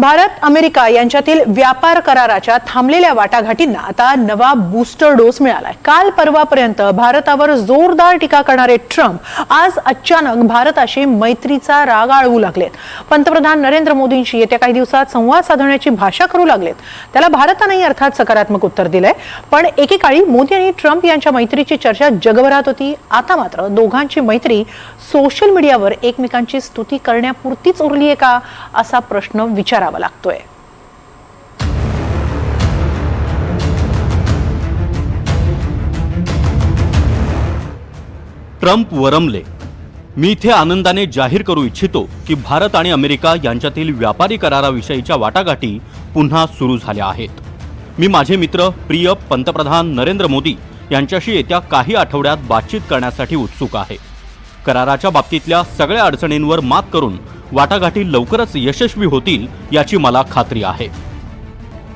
Bharat America यांच्यातील व्यापार कराराच्या थांबलेल्या वाटाघाटींना आता नवा बूस्टर डोस मिळालाय. काल परवापर्यंत भारतावर जोरदार टीका करणारे ट्रम्प आज अचानक भारताशी मैत्रीचा राग आळवू लागलेत. पंतप्रधान नरेंद्र मोदींशी येत्या काही दिवसात संवाद साधण्याची भाषा करू लागलेत. त्याला भारतानंही अर्थात सकारात्मक उत्तर दिलंय. पण एकेकाळी मोदी आणि ट्रम्प यांच्या मैत्रीची चर्चा जगभरात होती. आता मात्र दोघांची मैत्री सोशल मीडियावर एकमेकांची स्तुती करण्यापुरतीच उरली आहे का असा प्रश्न करावा लागतोय. ट्रम्प वरमले. मी इथे आनंदाने जाहीर करू इच्छितो की भारत आणि अमेरिका यांच्यातील व्यापारी कराराविषयीच्या वाटाघाटी पुन्हा सुरू झाल्या आहेत. मी माझे मित्र प्रिय पंतप्रधान नरेंद्र मोदी यांच्याशी येत्या काही आठवड्यात बातचीत करण्यासाठी उत्सुक आहे. कराराच्या बाबतीतल्या सगळ्या अडचणींवर मात करून वाटाघाटी लवकरच यशस्वी होतील याची मला खात्री आहे.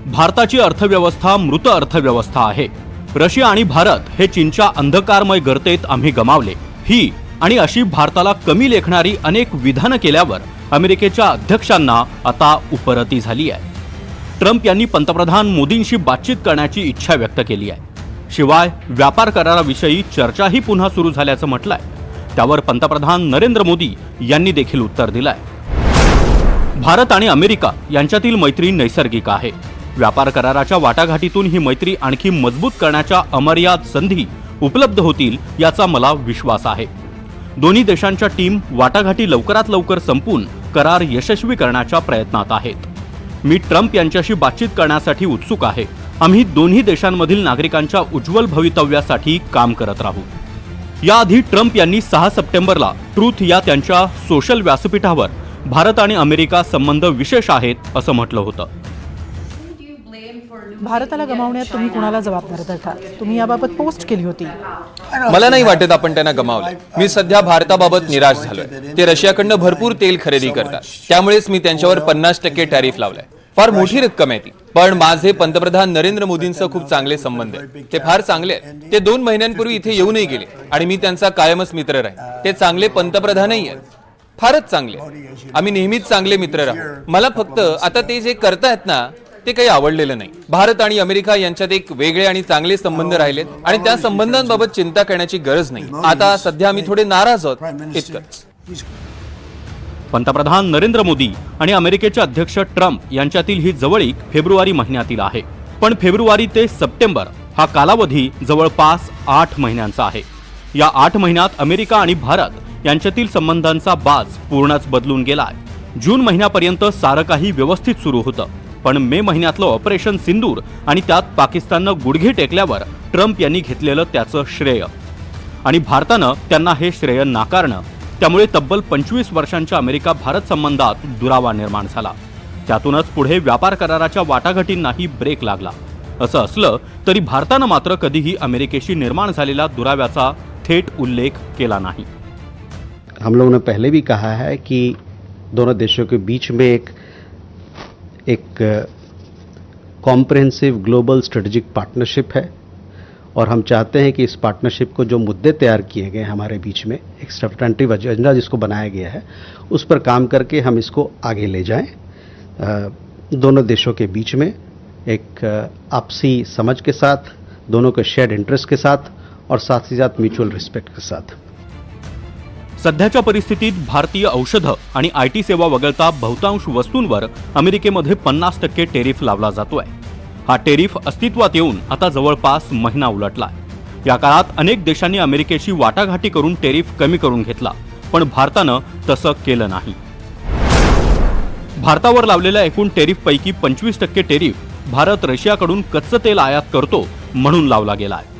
भारताची अर्थव्यवस्था मृत अर्थव्यवस्था आहे. रशिया आणि भारत हे चीनच्या अंधकारमय गर्तेत आम्ही गमावले. ही आणि अशी भारताला कमी लेखणारी अनेक विधानं केल्यावर अमेरिकेच्या अध्यक्षांना आता उपरती झाली आहे. ट्रम्प यांनी पंतप्रधान मोदींशी बातचीत करण्याची इच्छा व्यक्त केली आहे. शिवाय व्यापार कराराविषयी चर्चाही पुन्हा सुरू झाल्याचं म्हटलंय. त्यावर पंतप्रधान नरेंद्र मोदी यांनी देखील उत्तर दिलंय. भारत आणि अमेरिका यांच्यातील मैत्री नैसर्गिक आहे. व्यापार कराराच्या वाटाघाटीतून ही मैत्री आणखी मजबूत करण्याच्या अमर्याद संधी उपलब्ध होतील याचा मला विश्वास आहे. दोन्ही देशांच्या टीम वाटाघाटी लवकरात लवकर संपून करार यशस्वी करण्याच्या प्रयत्नात आहेत. मी ट्रम्प यांच्याशी बातचीत करण्यासाठी उत्सुक आहे. आम्ही दोन्ही देशांमधील नागरिकांच्या उज्ज्वल भवितव्यासाठी काम करत राहू. याआधी ट्रम्प यांनी सहा सप्टेंबरला ट्रूथ या त्यांच्या सोशल व्यासपीठावर भारत आणि अमेरिका संबंध विशेष आहेत असं म्हटलं होतं. भारताला गमावण्यात तुम्ही कुणाला जबाबदार धरता? तुम्ही याबाबत पोस्ट केली होती. मला नाही वाटत आपण त्यांना गमावलंय मी सध्या भारताबाबत निराश झालोय. ते रशियाकडनं भरपूर तेल खरेदी करतात. त्यामुळेच मी त्यांच्यावर पन्नास टक्के टॅरिफ लावलाय. फार मोठी रक्कम आहे ती. पण माझे पंतप्रधान नरेंद्र मोदींचं खूप चांगले संबंध आहेत ते फार चांगले आहेत. ते दोन महिन्यांपूर्वी इथे येऊनही गेले आणि मी त्यांचा कायमच मित्र राहील ते चांगले पंतप्रधानही आहेत. फारच चांगले आम्ही नेहमीच चांगले मित्र राहू. मला फक्त आता ते जे करतायत ना ते काही आवडलेलं नाही. भारत आणि अमेरिका यांच्यात एक वेगळे आणि चांगले संबंध राहिलेत आणि त्या संबंधांबाबत चिंता करण्याची गरज नाही. आता सध्या आम्ही थोडे नाराज आहोत. इतकंच. पंतप्रधान नरेंद्र मोदी आणि अमेरिकेचे अध्यक्ष ट्रम्प यांच्यातील ही जवळीक फेब्रुवारी महिन्यातील आहे. पण फेब्रुवारी ते सप्टेंबर हा कालावधी जवळपास आठ महिन्यांचा आहे. या आठ महिन्यात अमेरिका आणि भारत यांच्यातील संबंधांचा बाज पूर्णच बदलून गेलाय जून महिन्यापर्यंत सारं काही व्यवस्थित सुरू होतं. पण मे महिन्यातलं ऑपरेशन सिंदूर आणि त्यात पाकिस्ताननं गुडघे टेकल्यावर ट्रम्प यांनी घेतलेलं त्याचं श्रेय. आणि भारतानं त्यांना हे श्रेय नाकारणं त्यामुळे तब्बल पंचवीस वर्षांच्या अमेरिका भारत संबंधात दुरावा निर्माण झाला. त्यातूनच पुढे व्यापार कराराच्या वाटाघाटींनाही ब्रेक लागला. असं असलं तरी भारतानं मात्र कधीही अमेरिकेशी निर्माण झालेला दुराव्याचा थेट उल्लेख केला नाही. हम लोगों ने पहले भी कहा है कि दोनों देशों के बीच में एक एक कॉम्प्रहेंसिव ग्लोबल स्ट्रेटेजिक पार्टनरशिप है। और हम चाहते हैं कि इस पार्टनरशिप को जो मुद्दे तैयार किए गए हैं हमारे बीच में, एक सब्सटेंटिव एजेंडा जिसको बनाया गया है, उस पर काम करके हम इसको आगे ले जाएँ। दोनों देशों के बीच में, एक आपसी समझ के साथ, दोनों के शेयर्ड इंटरेस्ट के साथ और साथ ही साथ म्यूचुअल रिस्पेक्ट के साथ। सध्याच्या परिस्थितीत भारतीय औषधं आणि आय टी सेवा वगळता बहुतांश वस्तूंवर अमेरिकेमध्ये पन्नास टक्के टेरिफ लावला जातोय. हा टेरिफ अस्तित्वात येऊन आता जवळपास महिना उलटला या काळात अनेक देशांनी अमेरिकेशी वाटाघाटी करून टेरिफ कमी करून घेतला पण भारतानं तसं केलं नाही. भारतावर लावलेल्या एकूण टेरिफपैकी पंचवीस टक्के टेरिफ भारत रशियाकडून कच्चं तेल आयात करतो म्हणून लावला गेला आहे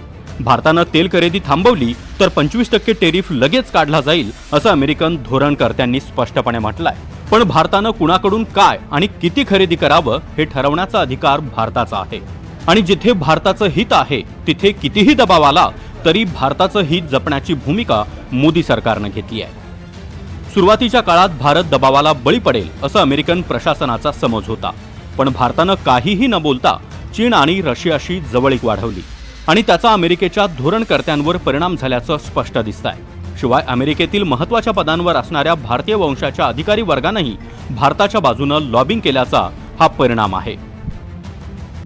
भारतानं तेल खरेदी थांबवली तर पंचवीस टक्के टेरिफ लगेच काढला जाईल असं अमेरिकन धोरणकर्त्यांनी स्पष्टपणे म्हटलं आहे पण भारतानं कुणाकडून काय आणि किती खरेदी करावं हे ठरवण्याचा अधिकार भारताचा आहे. आणि जिथे भारताचं हित आहे तिथे कितीही दबाव आला तरी भारताचं हित जपण्याची भूमिका मोदी सरकारनं घेतली आहे. सुरुवातीच्या काळात भारत दबावाला बळी पडेल असं अमेरिकन प्रशासनाचा समज होता. पण भारतानं काहीही न बोलता चीन आणि रशियाशी जवळीक वाढवली. आणि त्याचा अमेरिकेच्या धोरणकर्त्यांवर परिणाम झाल्याचं स्पष्ट दिसत आहे शिवाय अमेरिकेतील महत्त्वाच्या पदांवर असणाऱ्या भारतीय वंशाच्या अधिकारी वर्गानंही भारताच्या बाजूनं लॉबिंग केल्याचा हा परिणाम आहे.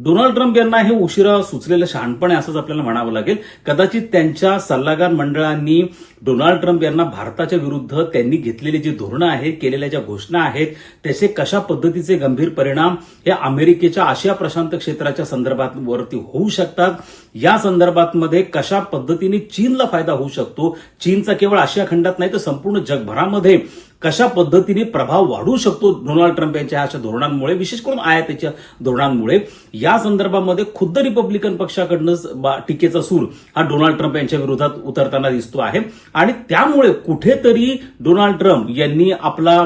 डोनाल्ड ट्रम्प यांना हे उशिरा सुचलेलं शहाणपण आहे असंच आपल्याला म्हणावं लागेल. कदाचित त्यांच्या सल्लागार मंडळांनी डोनाल्ड ट्रम्प यांना भारताच्या विरुद्ध त्यांनी घेतलेली जी धोरणं आहेत केलेल्या ज्या घोषणा आहेत त्याचे कशा पद्धतीचे गंभीर परिणाम हे अमेरिकेच्या आशिया प्रशांत क्षेत्राच्या संदर्भात वरती होऊ शकतात? या संदर्भात मध्ये कशा पद्धतीने चीनला फायदा होऊ शकतो? चीनचा केवळ आशिया खंडात नाही तर संपूर्ण जगभरामध्ये कशा पद्धतीने प्रभाव वाढू शकतो डोनाल्ड ट्रम्प यांच्या अशा धोरणांमुळे? विशेष करून आयातीच्या धोरणांमुळे. या संदर्भामध्ये खुद्द रिपब्लिकन पक्षाकडनं बा- टीकेचा सूर हा डोनाल्ड ट्रम्प यांच्या विरोधात उतरताना दिसतो आहे. आणि त्यामुळे कुठेतरी डोनाल्ड ट्रम्प यांनी आपला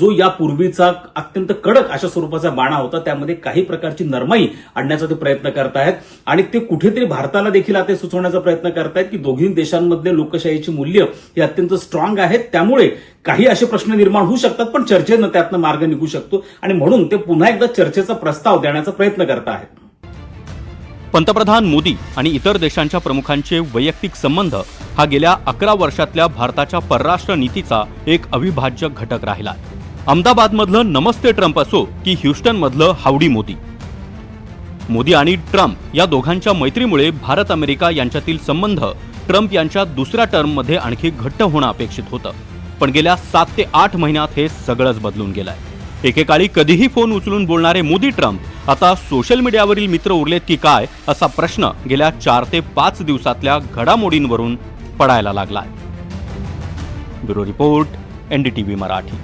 जो यापूर्वीचा अत्यंत कडक अशा स्वरूपाचा बाणा होता त्यामध्ये काही प्रकारची नरमाई आणण्याचा ते प्रयत्न करतायत आणि ते कुठेतरी भारताला देखील आता सुचवण्याचा प्रयत्न करतायत की दोघी देशांमधले लोकशाहीची मूल्य हे अत्यंत स्ट्रॉंग आहेत. त्यामुळे काही असे प्रश्न निर्माण होऊ शकतात पण चर्चेनं त्यातनं मार्ग निघू शकतो. आणि म्हणून ते पुन्हा एकदा चर्चेचा प्रस्ताव देण्याचा प्रयत्न करत आहेत. पंतप्रधान मोदी आणि इतर देशांच्या प्रमुखांचे वैयक्तिक संबंध हा गेल्या अकरा वर्षातल्या भारताच्या परराष्ट्र नीतीचा एक अविभाज्य घटक राहिला. अहमदाबादमधलं नमस्ते ट्रम्प असो की ह्युस्टनमधलं हावडी मोदी. मोदी आणि ट्रम्प या दोघांच्या मैत्रीमुळे भारत अमेरिका यांच्यातील संबंध ट्रम्प यांच्या दुसऱ्या टर्ममध्ये आणखी घट्ट होणं अपेक्षित होतं. पण गेल्या सात ते आठ महिन्यात हे सगळंच बदलून गेलंय. एकेकाळी कधीही फोन उचलून बोलणारे मोदी ट्रम्प आता सोशल मीडियावरील मित्र उरलेत की काय असा प्रश्न गेल्या चार ते पाच दिवसातल्या घडामोडींवरून पडायला लागलाय. Bureau report NDTV Marathi.